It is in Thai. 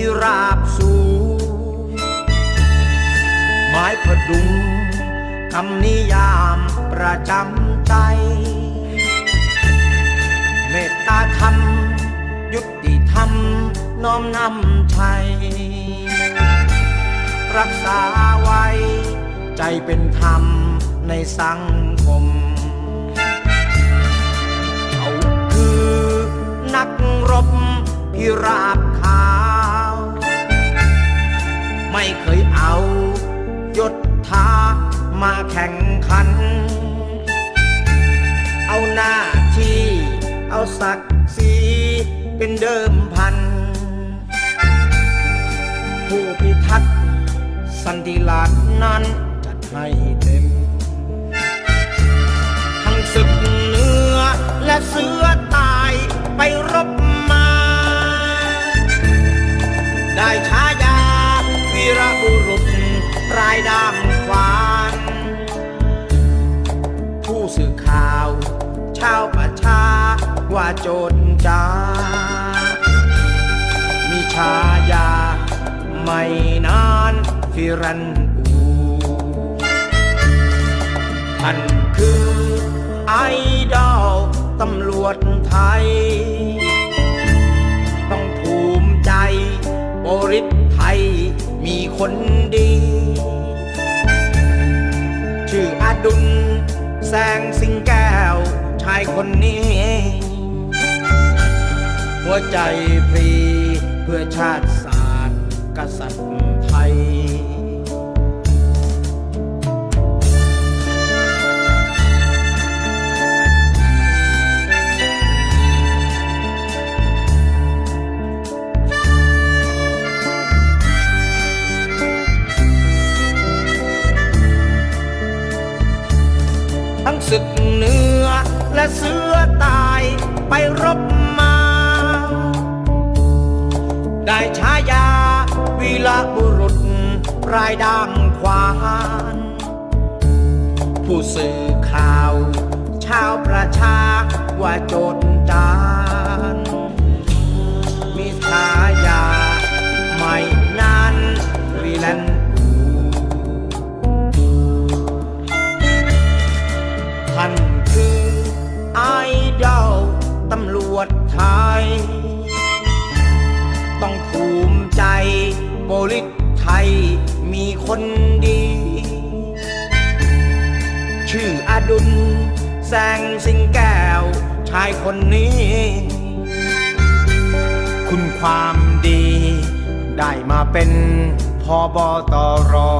ที่ราบสูง ไม้ประดุงคำนิยามประจำใจ เมตตาธรรม ยุติธรรม น้อมนำชัย รักษาไว้ ใจเป็นธรรมในสังคม ศักดิ์ศรีเป็นเดิมพัน ผู้พิทักษ์สันติราษฎร์นั้นจัดให้เต็ม ทั้งศึกเหนือและเสือตายไปรบมา ได้ฉายาวีรบุรุษรายดามขวาน ผู้สื่อข่าว ชาวประชาว่าจรจามีฉายาไม่นานฟิรันอูท่านคือไอดอลตำรวจไทย ต้องภูมิใจโอริสไทยมีคนดี ชื่ออดุลแสงสิงแกายคนนี้ หัวใจพรีเพื่อชาติศาสตร์กษัตริย์ ทั้งศึกเหนือและเสือตายไปรบมา ได้ฉายาวีรบุรุษรายด่างควาน ผู้สื่อข่าว ชาวประชาว่าโจรจา ลิตไทยมีคนดี ชื่ออดุลแสงสิงแก้ว ชายคนนี้ คุณความดี ได้มาเป็นพอบอตรอ